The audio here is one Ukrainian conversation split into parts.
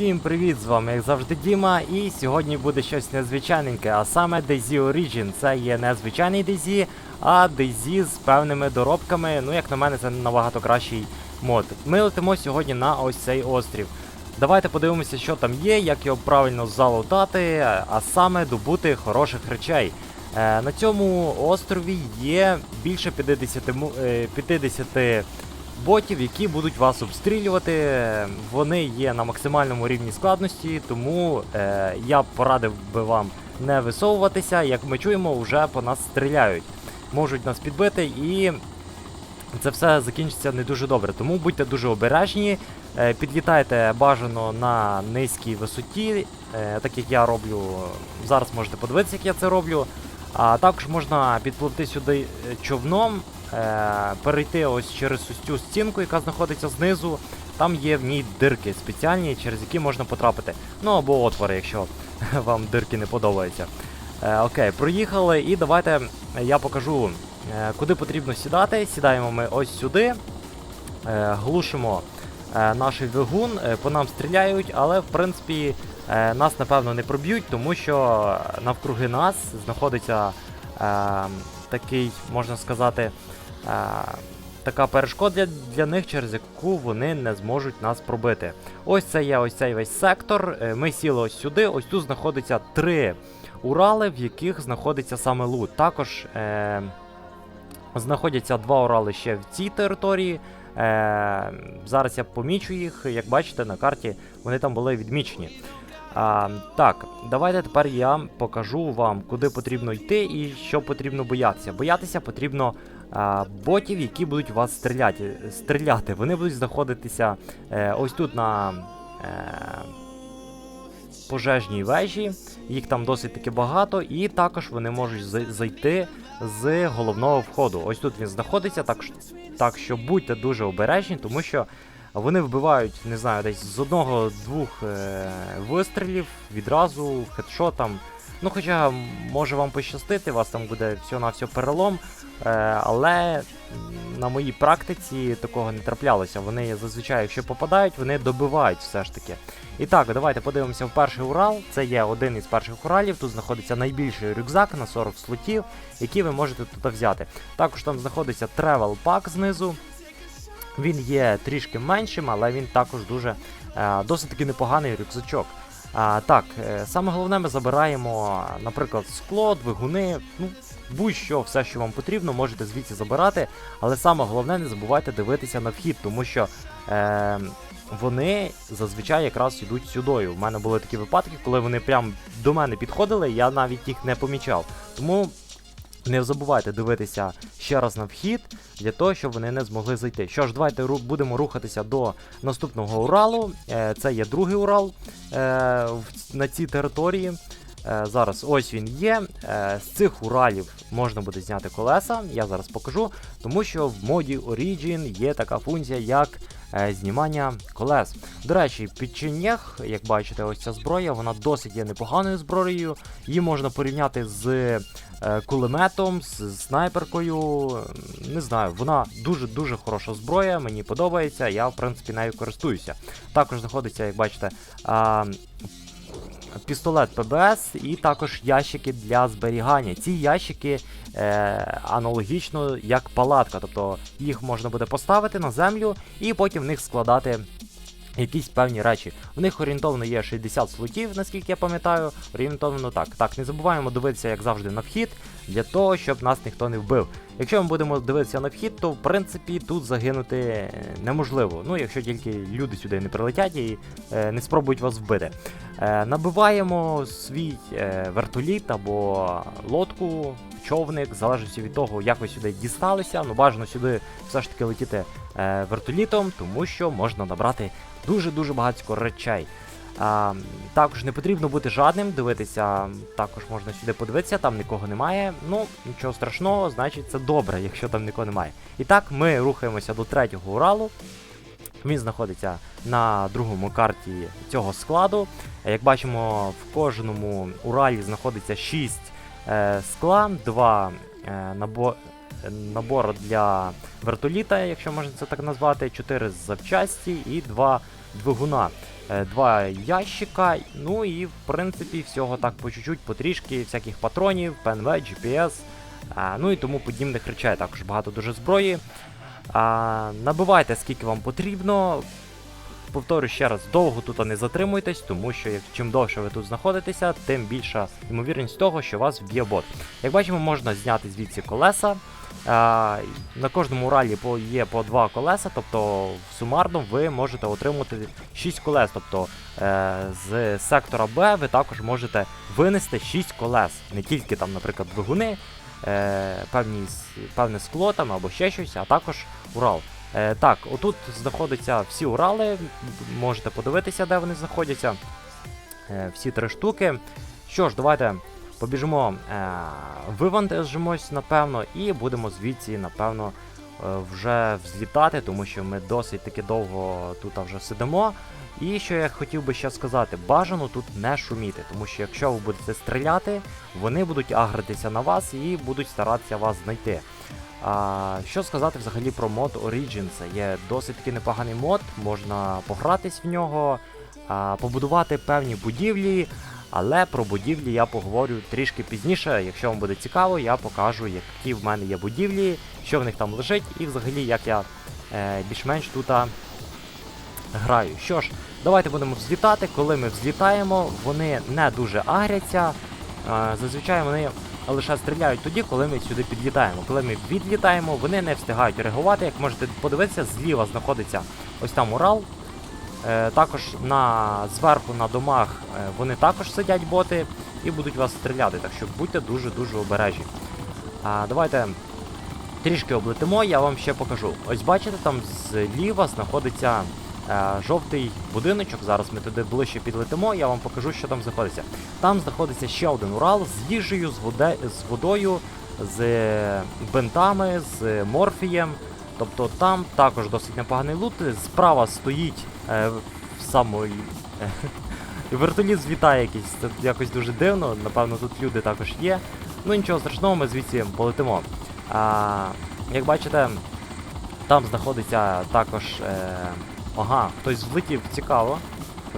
Усім привіт! З вами як завжди Діма, і сьогодні буде щось незвичайненьке, а саме DayZ Origin. Це є не звичайний DayZ, а DayZ з певними доробками. Ну, як на мене, це набагато кращий мод. Ми летимо сьогодні на ось цей острів. Давайте подивимося, що там є, як його правильно залутати, а саме добути хороших речей. Е, на цьому острові є більше 50, е, 50 ботів, які будуть вас обстрілювати. Вони є на максимальному рівні складності, тому е, я б порадив би вам не висовуватися. Як ми чуємо, вже по нас стріляють. Можуть нас підбити і це все закінчиться не дуже добре. Тому будьте дуже обережні, е, підлітайте бажано на низькій висоті, е, так як я роблю. Зараз можете подивитися, як я це роблю. А також можна підпливти сюди е, човном, перейти ось через ось цю стінку, яка знаходиться знизу. Там є в ній дирки спеціальні, через які можна потрапити. Ну або отвори, якщо вам дирки не подобаються. Е, окей, проїхали, і давайте я покажу, е, куди потрібно сідати. Сідаємо ми ось сюди, е, глушимо е, наш двигун, е, по нам стріляють, але в принципі е, нас напевно не проб'ють, тому що навкруги нас знаходиться е, такий, можна сказати, е, така перешкода для, для них, через яку вони не зможуть нас пробити. Ось це є ось цей весь сектор. е, Ми сіли ось сюди. Ось тут знаходиться три Урали, в яких знаходиться саме лут. Також е, знаходяться два Урали ще в цій території. Е, зараз я помічу їх. Як бачите, на карті вони там були відмічені. А, так, давайте тепер я покажу вам, куди потрібно йти і що потрібно боятися. Боятися потрібно а, ботів, які будуть вас стріляти. стріляти. Вони будуть знаходитися е, ось тут на е, пожежній вежі. Їх там досить таки багато, і також вони можуть зайти з головного входу. Ось тут він знаходиться, так, так що будьте дуже обережні, тому що вони вбивають, не знаю, десь з одного-двох е, вистрілів відразу хедшотом. Ну, хоча може вам пощастити, у вас там буде всього на все перелом, е, але на моїй практиці такого не траплялося. Вони зазвичай, якщо попадають, вони добивають все ж таки. І так, давайте подивимося в перший Урал. Це є один із перших Уралів. Тут знаходиться найбільший рюкзак на 40 слотів, які ви можете тут взяти. Також там знаходиться тревел пак знизу. Він є трішки меншим, але він також дуже е, досить таки непоганий рюкзачок. А, так, е, саме головне, ми забираємо, наприклад, скло, двигуни, ну, будь-що, все, що вам потрібно, можете звідси забирати. Але саме головне, не забувайте дивитися на вхід, тому що е, вони зазвичай якраз йдуть сюдою. У мене були такі випадки, коли вони прям до мене підходили, я навіть їх не помічав. Тому не забувайте дивитися ще раз на вхід для того, щоб вони не змогли зайти. Що ж, давайте ру- будемо рухатися до наступного Уралу. Е, це є другий Урал е, на цій території. Е, зараз ось він є. З цих Уралів можна буде зняти колеса. Я зараз покажу, тому що в моді Origin є така функція, як знімання колес. До речі, під як бачите, ось ця зброя, вона досить є непоганою зброєю. Її можна порівняти з е, кулеметом, з снайперкою. Не знаю, вона дуже-дуже хороша зброя, мені подобається, я в принципі нею користуюся. Також знаходиться, як бачите, пістолет ПБС і також ящики для зберігання. Ці ящики е, аналогічно як палатка, тобто їх можна буде поставити на землю і потім в них складати. Якісь певні речі. В них орієнтовно є 60 слотів, наскільки я пам'ятаю. Орієнтовно так. Так, не забуваємо дивитися, як завжди, на вхід, для того, щоб нас ніхто не вбив. Якщо ми будемо дивитися на вхід, то в принципі тут загинути неможливо. Ну, якщо тільки люди сюди не прилетять і е, не спробують вас вбити. Е, набиваємо свій е, вертоліт або лодку, човник, залежить від того, як ви сюди дісталися. Ну, бажано сюди все ж таки летіти е, вертолітом, тому що можна набрати дуже-дуже багатько речей. А, також не потрібно бути жадним, дивитися, також можна сюди подивитися, там нікого немає. Ну, нічого страшного, значить це добре, якщо там нікого немає. І так, ми рухаємося до третього Уралу. Він знаходиться на другому карті цього складу. Як бачимо, в кожному Уралі знаходиться 6 е, скла, 2 е, набо... набори для вертоліта, якщо можна це так назвати, 4 запчасті і 2 двигуна. е, два ящика. Ну і в принципі всього так по чуть-чуть, потрішки, всяких патронів, ПНВ, GPS, ну і тому подібних речей. Також багато дуже зброї. Набивайте скільки вам потрібно. Повторю ще раз, довго тут не затримуйтесь, тому що чим довше ви тут знаходитеся, тим більша ймовірність того, що вас вб'є бот. Як бачимо, можна зняти звідси колеса. На кожному ралі є по два колеса, тобто сумарно ви можете отримати 6 колес. Тобто е, з сектора Б ви також можете винести 6 колес. Не тільки там, наприклад, двигуни, е, певні, певне скло там або ще щось, а також Урал. Е, так, отут знаходяться всі Урали, можете подивитися, де вони знаходяться. Е, всі три штуки. Що ж, давайте побіжимо, е, вивантажимось, напевно, і будемо звідси, напевно, е, вже взлітати, тому що ми досить таки довго тут вже сидимо. І що я хотів би ще сказати, бажано тут не шуміти, тому що якщо ви будете стріляти, вони будуть агритися на вас і будуть старатися вас знайти. А, що сказати взагалі про мод Origin? Це є досить таки непоганий мод, можна погратись в нього, а, побудувати певні будівлі, але про будівлі я поговорю трішки пізніше. Якщо вам буде цікаво, я покажу, які в мене є будівлі, що в них там лежить, і взагалі як я е, більш-менш тут граю. Що ж, давайте будемо взлітати. Коли ми взлітаємо, вони не дуже агряться. Е, зазвичай вони лише стріляють тоді, коли ми сюди підлітаємо. Коли ми відлітаємо, вони не встигають реагувати. Як можете подивитися, зліва знаходиться ось там Урал. Е, також на, зверху на домах е, вони також сидять боти і будуть вас стріляти, так що будьте дуже-дуже обережні. А, давайте трішки облетимо, я вам ще покажу. Ось бачите, там зліва знаходиться жовтий будиночок. Зараз ми туди ближче підлетимо, я вам покажу, що там знаходиться. Там знаходиться ще один Урал з їжею, з, воде, з водою, з е, бинтами, з морфієм. Тобто там також досить непоганий лут. Справа стоїть е, самої. Вертоліт злітає якийсь. Це якось дуже дивно. Напевно, тут люди також є. Ну нічого страшного, ми звідси полетимо. А, як бачите, там знаходиться також. Е, ага, хтось влетів, цікаво.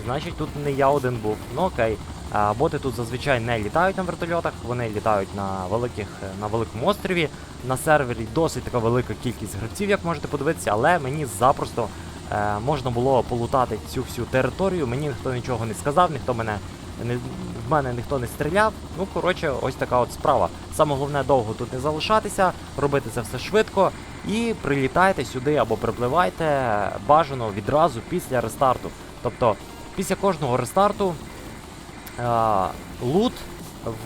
Значить, тут не я один був. Ну окей. А, боти тут зазвичай не літають на вертольотах, вони літають на великих е, на великому острові. На сервері досить така велика кількість гравців, як можете подивитися, але мені запросто е, можна було полутати цю всю територію. Мені ніхто нічого не сказав, ніхто мене не, в мене ніхто не стріляв. Ну, коротше, ось така от справа. Саме головне довго тут не залишатися, робити це все швидко і прилітайте сюди або припливайте бажано відразу після рестарту. Тобто, після кожного рестарту е, лут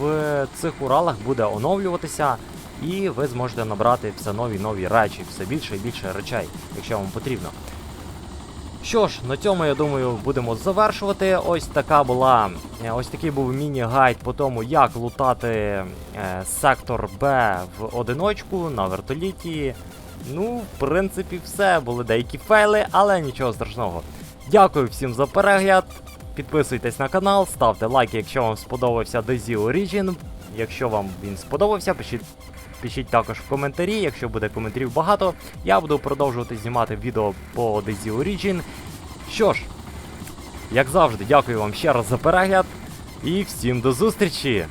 в цих Уралах буде оновлюватися, і ви зможете набрати все нові нові речі, все більше і більше речей, якщо вам потрібно. Що ж, на цьому я думаю будемо завершувати. Ось така була, е, ось такий був міні-гайд по тому, як лутати е, сектор Б в одиночку на вертоліті. Ну, в принципі, все. Були деякі фейли, але нічого страшного. Дякую всім за перегляд. Підписуйтесь на канал, ставте лайки, якщо вам сподобався DayZ Origin. Якщо вам він сподобався, пишіть, пишіть також в коментарі. Якщо буде коментарів багато, я буду продовжувати знімати відео по DayZ Origin. Що ж, як завжди, дякую вам ще раз за перегляд і всім до зустрічі!